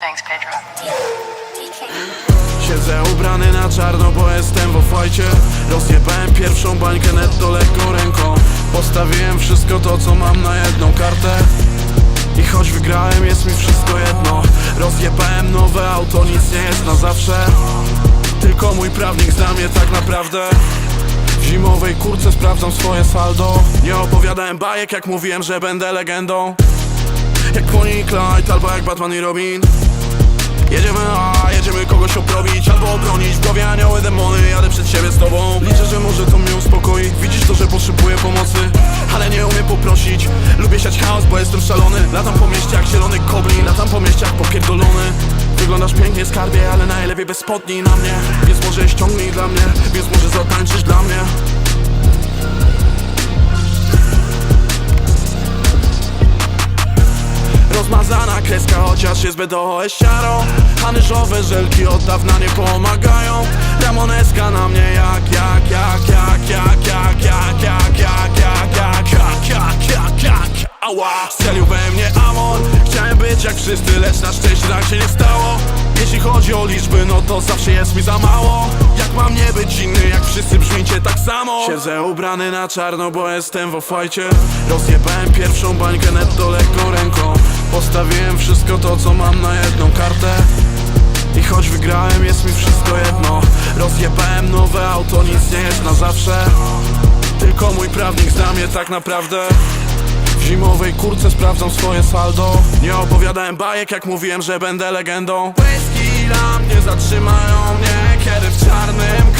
Thanks, Pedro. Siedzę ubrany na czarno, bo jestem w ofajcie. Rozjebałem pierwszą bańkę netto lekką ręką. Postawiłem wszystko to, co mam na jedną kartę. I choć wygrałem, jest mi wszystko jedno. Rozjebałem nowe auto, nic nie jest na zawsze. Tylko mój prawnik zna mnie tak naprawdę. W zimowej kurce sprawdzam swoje saldo. Nie opowiadałem bajek, jak mówiłem, że będę legendą. Jak Bonnie i Clyde, albo jak Batman i Robin Jedziemy, a jedziemy kogoś obrobić albo obronić W głowie anioły, demony, jadę przed siebie z tobą. Liczę, że może to mnie uspokoi. Widzisz to, że potrzebuję pomocy Ale nie umiem poprosić. Lubię siać chaos, bo jestem szalony. Latam po mieście jak zielony goblin Latam po mieście jak popierdolony. Wyglądasz pięknie skarbie, ale najlepiej bez spodni na mnie. Więc może ściągnij Rozmazana kreska, chociaż jest BDO ściarą Anyżowe żelki od dawna nie pomagają Ramoneska na mnie jak, jak, jak, jak, jak, jak, jak, jak, jak, jak, jak, jak, jak, jak, jak Ała, strzelił we mnie Amon Chciałem być jak wszyscy, lecz na szczęście tak się nie stało Jeśli chodzi o liczby, no to zawsze jest mi za mało. Jak mam nie być inny, jak wszyscy brzmicie tak samo. Siedzę ubrany na czarno, bo jestem w ofajcie. Rozjebałem pierwszą bańkę netto lekką ręką. Postawiłem wszystko to, co mam na jedną kartę. I choć wygrałem, jest mi wszystko jedno. Rozjebałem nowe auto, nic nie jest na zawsze. Tylko mój prawnik zna mnie tak naprawdę W zimowej kurce sprawdzam swoje saldo. Nie opowiadałem bajek, jak mówiłem, że będę legendą. Whisky dla mnie zatrzymają mnie Kiedy w czarnym